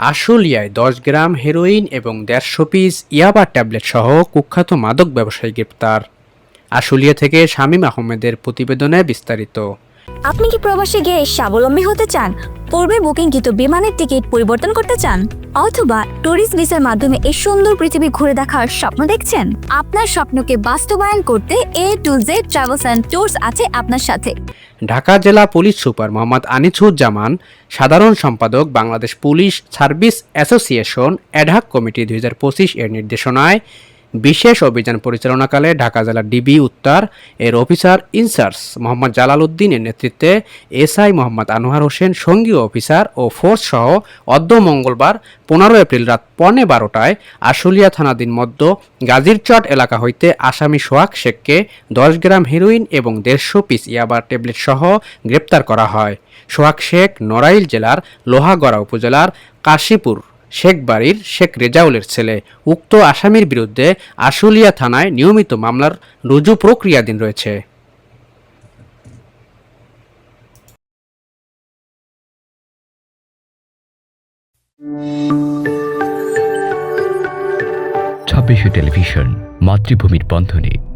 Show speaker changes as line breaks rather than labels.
আশুলিয়ায় দশ গ্রাম হেরোইন এবং দেড়শো পিস ইয়াবা ট্যাবলেট সহ কুখ্যাত মাদক ব্যবসায়ী গ্রেপ্তার। আশুলিয়া থেকে শামীম আহমেদের প্রতিবেদনে বিস্তারিত।
আপনি কি প্রবাসে গিয়ে স্বাবলম্বী হতে চান? পূর্বে বুকিংকৃত বিমানের টিকিট পরিবর্তন করতে চান? অথবা ট্যুরিস্ট ভিসার মাধ্যমে এই সুন্দর পৃথিবী ঘুরে দেখার স্বপ্ন দেখছেন? আপনার স্বপ্নকে বাস্তবায়ন করতে A to Z travels and tours আছে আপনার সাথে।
ঢাকা জেলা পুলিশ সুপার মোহাম্মদ আনিসুজ্জামান সাধারণ সম্পাদক Bangladesh police service association ad hoc committee দুই হাজার পঁচিশ এর নির্দেশনায় বিশেষ অভিযান পরিচালনাকালে ঢাকা জেলা ডিবি উত্তর এর অফিসার ইনচার্জ মোহাম্মদ জালাল উদ্দিনের নেতৃত্বে এসআই মোহাম্মদ আনোয়ার হোসেন সঙ্গীয় অফিসার ও ফোর্স সহ অদ্য মঙ্গলবার পনেরো এপ্রিল রাত পৌনে বারোটায় আশুলিয়া থানাধীন মধ্য গাজীরচট এলাকা হইতে আসামি সোহাগ শেখকে দশ গ্রাম হেরোইন এবং দেড়শো পিস ইয়াবার ট্যাবলেট সহ গ্রেপ্তার করা হয়। সোহাগ শেখ নড়াইল জেলার লোহাগড়া উপজেলার কাশীপুর শেখ বাড়ির শেখ রেজাউলের ছেলে। উক্ত আসামির বিরুদ্ধে আশুলিয়া থানায় নিয়মিত মামলার রুজু প্রক্রিয়াধীন রয়েছে।
ছাব্বিশে টেলিভিশন, মাতৃভূমির বন্ধনে।